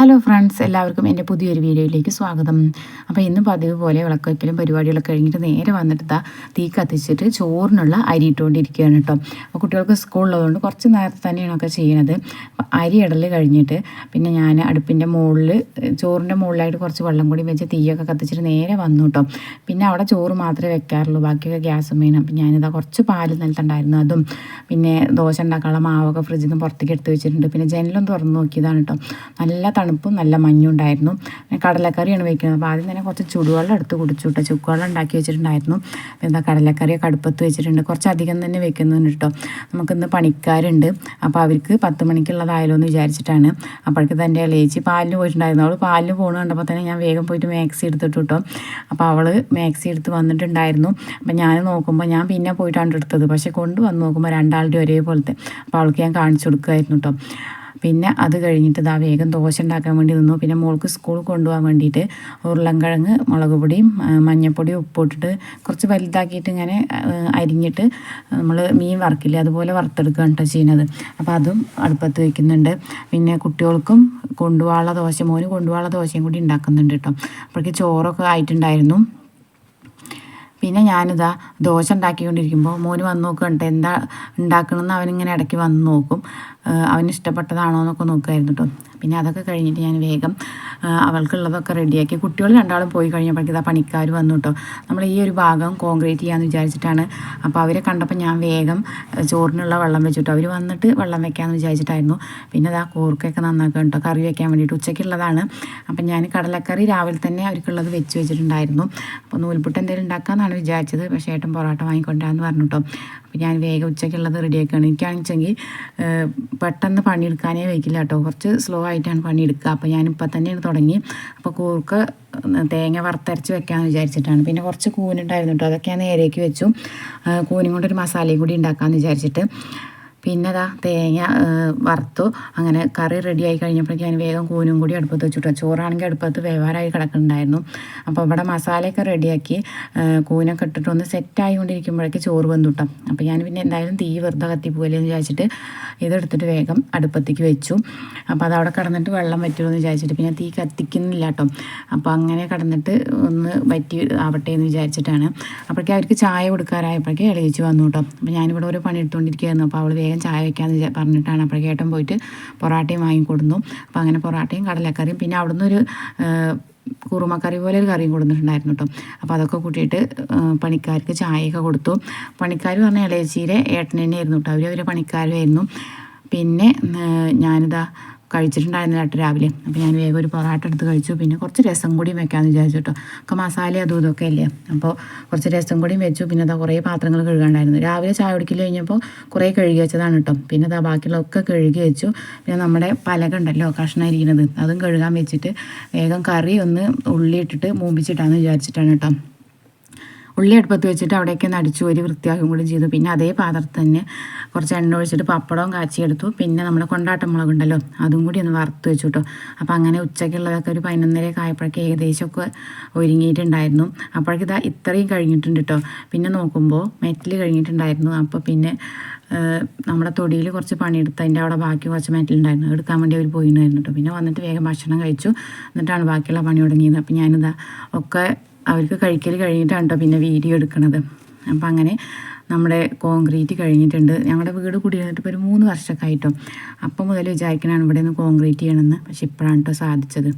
Hello friends എല്ലാവർക്കും എന്റെ പുതിയൊരു വീഡിയോയിലേക്ക് സ്വാഗതം. അപ്പോൾ ഇന്ന് പതിവ് പോലെ വിളക്ക് വയ്ക്കലും പരിപാടികളൊക്കെ കഴിഞ്ഞിട്ട് നേരെ വന്നിട്ട് തീ കത്തിച്ചിട്ട് ചോറിനുള്ള അരി ഇട്ടുകൊണ്ടിരിക്കുകയാണ് കേട്ടോ. അപ്പോൾ കുട്ടികൾക്ക് സ്കൂളിലുള്ളതുകൊണ്ട് കുറച്ച് നേരത്തെ തന്നെയാണ് ഒക്കെ ചെയ്യണത്. അരി ഇടൽ കഴിഞ്ഞിട്ട് പിന്നെ ഞാൻ അടുപ്പിന്റെ മുകളിൽ ചോറിന്റെ മുകളിലായിട്ട് കുറച്ച് വെള്ളം കൂടി വെച്ച് തീയൊക്കെ കത്തിച്ചിട്ട് നേരെ വന്നു കേട്ടോ. പിന്നെ അവിടെ ചോറ് മാത്രമേ വെക്കാറുള്ളൂ ബാക്കിയൊക്കെ ഗ്യാസ് മെയിൻ അപ്പം ഞാനിതാ കുറച്ച് പാൽ നിലത്തുണ്ടായിരുന്നു അതും. പിന്നെ ദോശ ഉണ്ടാക്കാനുള്ള മാവൊക്കെ ഫ്രിഡ്ജിൽ നിന്ന് പുറത്തേക്ക് എടുത്ത് വെച്ചിട്ടുണ്ട്. പിന്നെ ജനലും തുറന്ന് നോക്കിയതാണ് കേട്ടോ. നല്ല തണുപ്പും നല്ല മഞ്ഞുണ്ടായിരുന്നു. കടലക്കറിയാണ് വെക്കുന്നത്. അപ്പോൾ ആദ്യം തന്നെ കുറച്ച് ചുടുവെള്ളം എടുത്ത് കുടിച്ചു കേട്ടോ ചുക്കുവെള്ളം ഉണ്ടാക്കി വെച്ചിട്ടുണ്ടായിരുന്നു. എന്താ കടലക്കറിയൊക്കെ അടുപ്പത്ത് വെച്ചിട്ടുണ്ട്. കുറച്ച് അധികം തന്നെ വെക്കുന്നുണ്ട് കേട്ടോ നമുക്കിന്ന് പണിക്കാരുണ്ട്. അപ്പോൾ അവർക്ക് പത്ത് മണിക്കുള്ളതായാലോ എന്ന് വിചാരിച്ചിട്ടാണ്. അപ്പോഴേക്ക് തന്നെ ഇളയിച്ച് പാലിന് പോയിട്ടുണ്ടായിരുന്നു. അവൾ പാലിന് പോകണ കണ്ടപ്പോൾ തന്നെ ഞാൻ വേഗം പോയിട്ട് മാക്സി എടുത്തിട്ട് കേട്ടോ അപ്പോൾ അവൾ മാക്സി എടുത്ത് വന്നിട്ടുണ്ടായിരുന്നു. അപ്പോൾ ഞാൻ നോക്കുമ്പോൾ ഞാൻ പിന്നെ പോയിട്ടാണ് എടുത്തത്. പക്ഷേ കൊണ്ടുവന്ന് നോക്കുമ്പോൾ രണ്ടാളുടെ ഒരേപോലത്തെ. അപ്പോൾ അവൾക്ക് ഞാൻ കാണിച്ചു കൊടുക്കുമായിരുന്നു കേട്ടോ പിന്നെ അത് കഴിഞ്ഞിട്ട് ഇതാ വേഗം ദോശ ഉണ്ടാക്കാൻ വേണ്ടി നിന്നു. പിന്നെ മോൾക്ക് സ്കൂളിൽ കൊണ്ടുപോകാൻ വേണ്ടിയിട്ട് ഉരുളൻകിഴങ്ങ് മുളക് പൊടിയും മഞ്ഞൾപ്പൊടിയും ഉപ്പിട്ടിട്ട് കുറച്ച് വലുതാക്കിയിട്ട് ഇങ്ങനെ അരിഞ്ഞിട്ട് നമ്മൾ മീൻ വറക്കില്ല അതുപോലെ വറുത്തെടുക്കുകയാണ് കേട്ടോ ചെയ്യുന്നത്. അപ്പോൾ അതും അടുപ്പത്ത് വയ്ക്കുന്നുണ്ട് പിന്നെ കുട്ടികൾക്കും കൊണ്ടുപോകാനുള്ള ദോശ മോന് കൊണ്ടുപോകാനുള്ള ദോശയും കൂടി ഉണ്ടാക്കുന്നുണ്ട് കേട്ടോ. അപ്പോഴേക്ക് ചോറൊക്കെ ആയിട്ടുണ്ടായിരുന്നു. പിന്നെ ഞാനിതാ ദോശ ഉണ്ടാക്കിക്കൊണ്ടിരിക്കുമ്പോൾ മോന് വന്ന് നോക്കുന്നുണ്ട് എന്താ ഉണ്ടാക്കണമെന്ന് അവനിങ്ങനെ ഇടയ്ക്ക് വന്ന് നോക്കും. അവന് ഇഷ്ടപ്പെട്ടതാണോ എന്നൊക്കെ നോക്കുമായിരുന്നു കേട്ടോ പിന്നെ അതൊക്കെ കഴിഞ്ഞിട്ട് ഞാൻ വേഗം അവൾക്കുള്ളതൊക്കെ റെഡിയാക്കി. കുട്ടികൾ രണ്ടാളും പോയി കഴിഞ്ഞപ്പോഴേക്കും ഇതാ പണിക്കാർ വന്നു കേട്ടോ നമ്മൾ ഈ ഒരു ഭാഗം കോൺക്രീറ്റ് ചെയ്യാമെന്ന് വിചാരിച്ചിട്ടാണ്. അപ്പോൾ അവരെ കണ്ടപ്പോൾ ഞാൻ വേഗം ചോറിനുള്ള വെള്ളം വെച്ചിട്ടോ അവർ വന്നിട്ട് വെള്ളം വെക്കാമെന്ന് വിചാരിച്ചിട്ടായിരുന്നു. പിന്നെ അതാ കൂർക്കൊക്കെ നന്നാക്കുക കേട്ടോ കറി വെക്കാൻ വേണ്ടിയിട്ട് ഉച്ചയ്ക്കുള്ളതാണ്. അപ്പം ഞാൻ കടലക്കറി രാവിലെ തന്നെ അവർക്കുള്ളത് വെച്ച് വെച്ചിട്ടുണ്ടായിരുന്നു. അപ്പോൾ നൂൽപുട്ട് എന്തെങ്കിലും ഉണ്ടാക്കാമെന്നാണ് വിചാരിച്ചത്. പക്ഷേ ഏട്ടൻ പൊറോട്ട വാങ്ങിക്കൊണ്ടാന്ന് പറഞ്ഞു കേട്ടോ അപ്പോൾ ഞാൻ വേഗം ഉച്ചയ്ക്കുള്ളത് റെഡിയാക്കുകയാണ്. എനിക്കാണെച്ചെങ്കിൽ പെട്ടെന്ന് പണിയെടുക്കാനേ വയ്ക്കില്ല കേട്ടോ. കുറച്ച് സ്ലോ ആയിട്ടാണ് പണിയെടുക്കുക. അപ്പോൾ ഞാനിപ്പോൾ തന്നെയാണ് തുടങ്ങി. അപ്പോൾ കൂർക്ക് തേങ്ങ വറുത്തരച്ച് വെക്കാമെന്ന് വിചാരിച്ചിട്ടാണ്. പിന്നെ കുറച്ച് കൂനുണ്ടായിരുന്നു കേട്ടോ. അതൊക്കെ ഞാൻ നേരേക്ക് വെച്ചു. കൂനും കൊണ്ടൊരു മസാലയും കൂടി ഉണ്ടാക്കാമെന്ന് വിചാരിച്ചിട്ട്. പിന്നെ അതാ തേങ്ങ വറുത്തു. അങ്ങനെ കറി റെഡി ആയി കഴിഞ്ഞപ്പോഴേക്കും ഞാൻ വേഗം കൂനും കൂടി അടുപ്പത്ത് വെച്ചിട്ടു ചോറാണെങ്കിൽ അടുപ്പത്ത് വേവാറായി കിടക്കുന്നുണ്ടായിരുന്നു. അപ്പോൾ ഇവിടെ മസാലയൊക്കെ റെഡിയാക്കി കൂനൊക്കെ ഇട്ടിട്ട് ഒന്ന് സെറ്റായി കൊണ്ടിരിക്കുമ്പോഴേക്ക് ചോറ് വന്നു കിട്ടും അപ്പോൾ ഞാൻ പിന്നെ എന്തായാലും തീ വെറുതെ കത്തിപ്പോയില്ലേ എന്ന് വിചാരിച്ചിട്ട് ഇതെടുത്തിട്ട് വേഗം അടുപ്പത്തേക്ക് വെച്ചു. അപ്പോൾ അത് അവിടെ കിടന്നിട്ട് വെള്ളം പറ്റുമെന്ന് വിചാരിച്ചിട്ട് പിന്നെ തീ കത്തിക്കുന്നില്ല കേട്ടോ അപ്പോൾ അങ്ങനെ കിടന്നിട്ട് ഒന്ന് വറ്റി ആവട്ടെ എന്ന് വിചാരിച്ചിട്ടാണ്. അപ്പോഴേക്കും അവർക്ക് ചായ കൊടുക്കാറായപ്പോഴേക്കും ഇളയിച്ച് വന്നു കേട്ടോ അപ്പോൾ ഞാനിവിടെ ഓരോ പണി എടുത്തുകൊണ്ടിരിക്കുകയായിരുന്നു. അപ്പോൾ അവൾ വേഗം ചായ വയ്ക്കാമെന്ന് പറഞ്ഞിട്ടാണ്. അപ്പോഴേക്കേട്ടൻ പോയിട്ട് പൊറാട്ടയും വാങ്ങിക്കൊടുന്നു. അപ്പോൾ അങ്ങനെ പൊറാട്ടയും കടലക്കറിയും പിന്നെ അവിടുന്ന് ഒരു കുറുമക്കറി പോലെ ഒരു കറിയും കൊടുത്തിട്ടുണ്ടായിരുന്നു കേട്ടോ. അപ്പോൾ അതൊക്കെ കൂട്ടിയിട്ട് പണിക്കാർക്ക് ചായയൊക്കെ കൊടുത്തു. പണിക്കാർ പറഞ്ഞ ഇളയച്ചീരെ ഏട്ടൻ തന്നെയായിരുന്നു കേട്ടോ. അവർ അവരെ പണിക്കാരുമായിരുന്നു പിന്നെ ഞാനിതാ കഴിച്ചിട്ടുണ്ടായിരുന്നില്ല കേട്ടോ രാവിലെ. അപ്പോൾ ഞാൻ വേഗം ഒരു പൊറാട്ട എടുത്ത് കഴിച്ചു. പിന്നെ കുറച്ച് രസം കൂടിയും വെക്കാമെന്ന് വിചാരിച്ചു കേട്ടോ. ഒക്കെ മസാല അതും ഇതൊക്കെ അല്ലേ അപ്പോൾ കുറച്ച് രസം കൂടിയും വെച്ചു. പിന്നെ അതാ കുറേ പാത്രങ്ങൾ കഴുകാണ്ടായിരുന്നു. രാവിലെ ചായ കുടിക്കൽ കഴിഞ്ഞപ്പോൾ കുറേ കഴുകി വെച്ചതാണ് കേട്ടോ. പിന്നെ അതാ ബാക്കിയുള്ളതൊക്കെ കഴുകി വെച്ചു. പിന്നെ നമ്മുടെ പലക ഉണ്ടല്ലോ കഷ്ണം ഇരിക്കുന്നത് അതും കഴുകാൻ വെച്ചിട്ട് വേഗം കറി ഒന്ന് ഉള്ളി ഇട്ടിട്ട് മൂമ്പിച്ചിട്ടാന്ന് വിചാരിച്ചിട്ടാണ് കേട്ടോ. ഉള്ളി അടുപ്പത്ത് വെച്ചിട്ട് അവിടേക്ക് നടിച്ചു ഒരു വൃത്തിയാക്കും കൂടി ചെയ്തു. പിന്നെ അതേ പാത്രത്തിൽ തന്നെ കുറച്ച് എണ്ണ ഒഴിച്ചിട്ട് പപ്പടവും കാച്ചിയെടുത്തു. പിന്നെ നമ്മുടെ കൊണ്ടാട്ടമുളക് ഉണ്ടല്ലോ അതും കൂടി ഒന്ന് വറുത്ത് വെച്ചു കേട്ടോ. അപ്പോൾ അങ്ങനെ ഉച്ചയ്ക്കുള്ളതൊക്കെ ഒരു പതിനൊന്നരയൊക്കെ ആയപ്പോഴേക്ക് ഏകദേശമൊക്കെ ഒരുങ്ങിയിട്ടുണ്ടായിരുന്നു. അപ്പോഴേക്ക് ഇതാ ഇത്രയും കഴിഞ്ഞിട്ടുണ്ട് കേട്ടോ. പിന്നെ നോക്കുമ്പോൾ മെറ്റൽ കഴിഞ്ഞിട്ടുണ്ടായിരുന്നു. അപ്പോൾ പിന്നെ നമ്മുടെ തൊടിയിൽ കുറച്ച് പണിയെടുത്ത് അതിന്റെ അവിടെ ബാക്കി കുറച്ച് മെറ്റലുണ്ടായിരുന്നു. എടുക്കാൻ വേണ്ടി അവർ പോയിട്ടുണ്ടായിരുന്നു കേട്ടോ. പിന്നെ വന്നിട്ട് വേഗം ഭക്ഷണം കഴിച്ചു. എന്നിട്ടാണ് ബാക്കിയുള്ള പണി തുടങ്ങിയത്. അപ്പോൾ ഞാനിതാ ഒക്കെ അവർക്ക് കഴിക്കൽ കഴിഞ്ഞിട്ടാണ് കേട്ടോ പിന്നെ വീഡിയോ എടുക്കുന്നത് അപ്പം അങ്ങനെ നമ്മുടെ കോൺക്രീറ്റ് കഴിഞ്ഞിട്ടുണ്ട്. ഞങ്ങളുടെ വീട് കുടിയിരുന്നിട്ട് ഇപ്പോൾ ഒരു മൂന്ന് വർഷമൊക്കെ ആയിട്ടോ അപ്പം മുതൽ വിചാരിക്കണതാണ് ഇവിടെ നിന്ന് കോൺക്രീറ്റ് ചെയ്യണമെന്ന് പക്ഷെ ഇപ്പോഴാണ് കേട്ടോ സാധിച്ചത്.